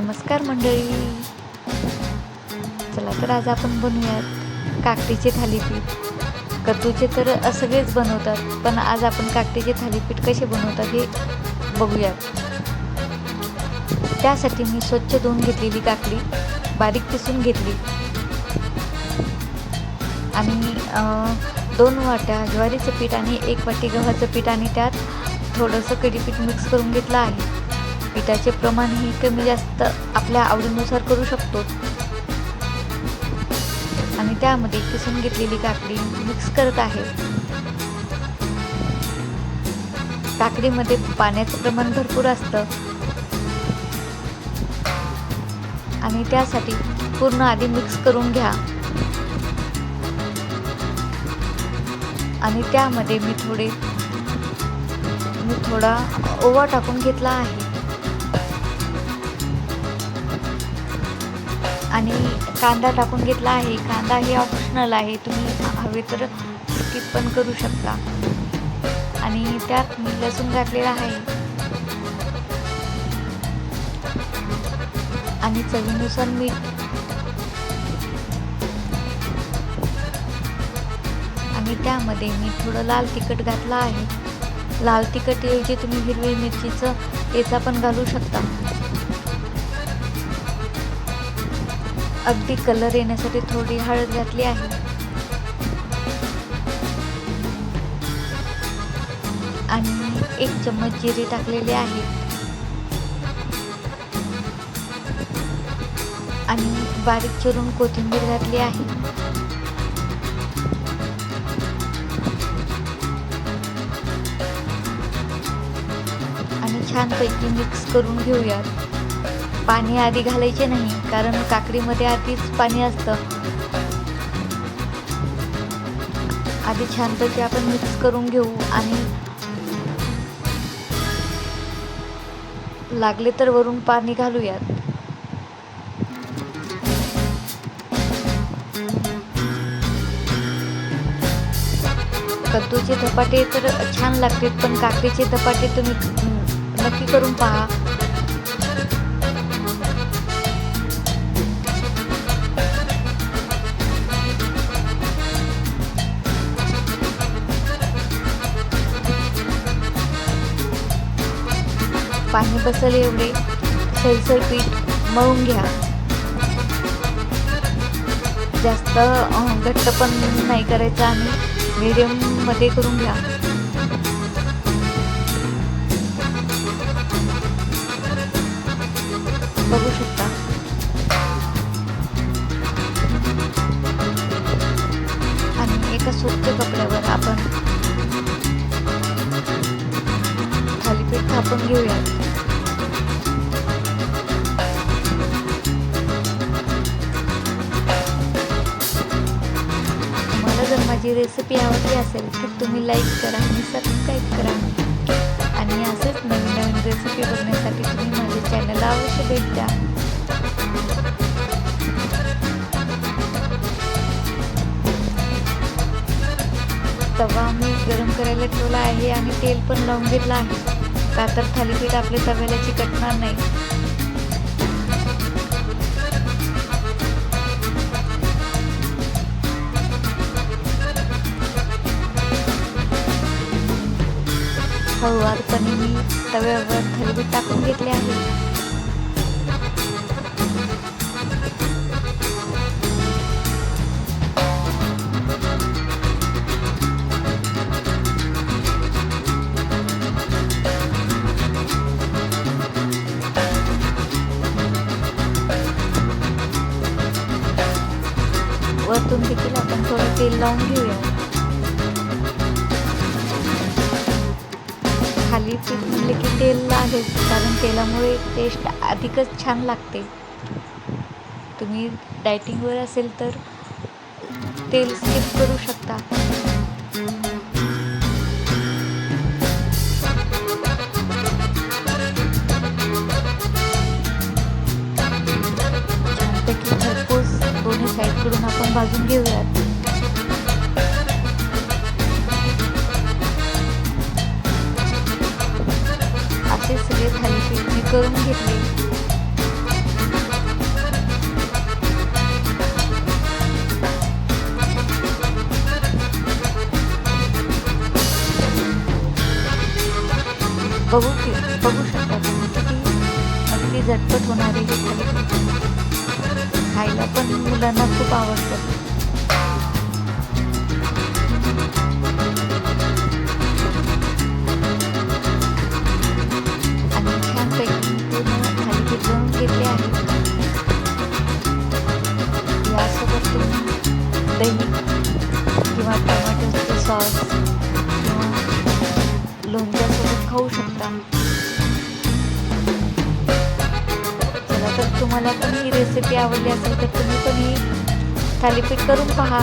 नमस्कार मंडळी. चला तर आज आपण बनवूयात काकडीचे थालीपीठ. कद्दूचे तर सगळेच बनवतात पण आज आपण काकडीचे थालीपीठ कसे बनवतात हे बघूयात. त्यासाठी मी स्वच्छ धुवून घेतलेली काकडी बारीक पिसून घेतली. आणि दोन वाट्या ज्वारीचं पीठ आणि एक वाटी गव्हाचं पीठ आणि त्यात थोडंसं कढीपीठ मिक्स करून घेतलं आहे. पिठाचे प्रमाणही कमी जास्त आपल्या आवडीनुसार करू शकतो. आणि त्यामध्ये किसून घेतलेली काकडी मिक्स करत आहे. काकडीमध्ये पाण्याचं प्रमाण भरपूर असतं. आणि त्यासाठी पूर्ण आधी मिक्स करून घ्या. आणि त्यामध्ये मी थोडे मी थोडा ओवा टाकून घेतला आहे. आणि कांदा टाकून घेतला आहे. कांदा हे ऑप्शनल आहे. तुम्ही हवे तर स्किप पण करू शकता. आणि त्यात मी लसूण घातलेला आहे. आणि चवीनुसार मीठ. आणि त्यामध्ये मी थोडं लाल तिखट घातलं आहे. लाल तिखटऐवजी तुम्ही हिरवी मिरचीचं याचा पण घालू शकता. अगदी कलर येण्यासाठी थोडी हळद घातली आहे. आणि एक चम्मच जिरे टाकलेले आहे. आणि बारीक चिरून कोथिंबीर घातली आहे. आणि छानपैकी मिक्स करून घेऊयात. पाणी आधी घालायचे नाही कारण काकडीमध्ये आधीच पाणी असतं. आधी छानपैकी आपण मिक्स करून घेऊ आणि लागले तर वरून पाणी घालूयात. कद्दूचे धपाटे तर छान लागतात पण काकडीचे धपाटे तुम्ही नक्की करून पहा. पाणी बसेल एवढे सैलसर पीठ मळून घ्या. जास्त घट्ट पण नाही करायचं आणि मीडियममध्ये करून घ्या. बघू शकता. आणि एका स्वच्छ कपड्यावर आपण थालीपीठ थापून घेऊया माझी रेसिपी आवडली असेल तर तुम्ही लाईक करा आणि सबस्क्राईब करा. आणि असंच नवीन नवीन रेसिपी बघण्यासाठी तुम्ही माझ्या चॅनलला अवश्य भेट द्या. तवा मी गरम करायला ठेवला आहे आणि तेल पण लावून घेतलं आहे. का तर थालीपीठ आपल्या तव्याला चिकटणार नाही. हळूवारपणे मी तव्यावर थालीपीठ टाकून घेतले आहे. वरतून देखील आपण थोडं तेल लावून घेऊया. खाली पीठ म्हणले की तेल आहेच कारण तेलामुळे टेस्ट अधिकच छान लागते. तुम्ही डायटिंगवर असेल तर तेल स्किप करू शकता. छानपैकी खरपूस दोन्ही साईडकडून आपण भाजून घेऊयात. करून घेतले. बघू की बघू शकता तुम्ही किती अगदी झटपट होणारी खायला पण मुलांना खूप आवडतं. दही किंवा टोमॅटोचे सॉस किंवा लोणच्यासोबत खाऊ शकता. चला तर तुम्हाला पण ही रेसिपी आवडली असेल तर तुम्ही पण ही थालीपीठ करून पहा.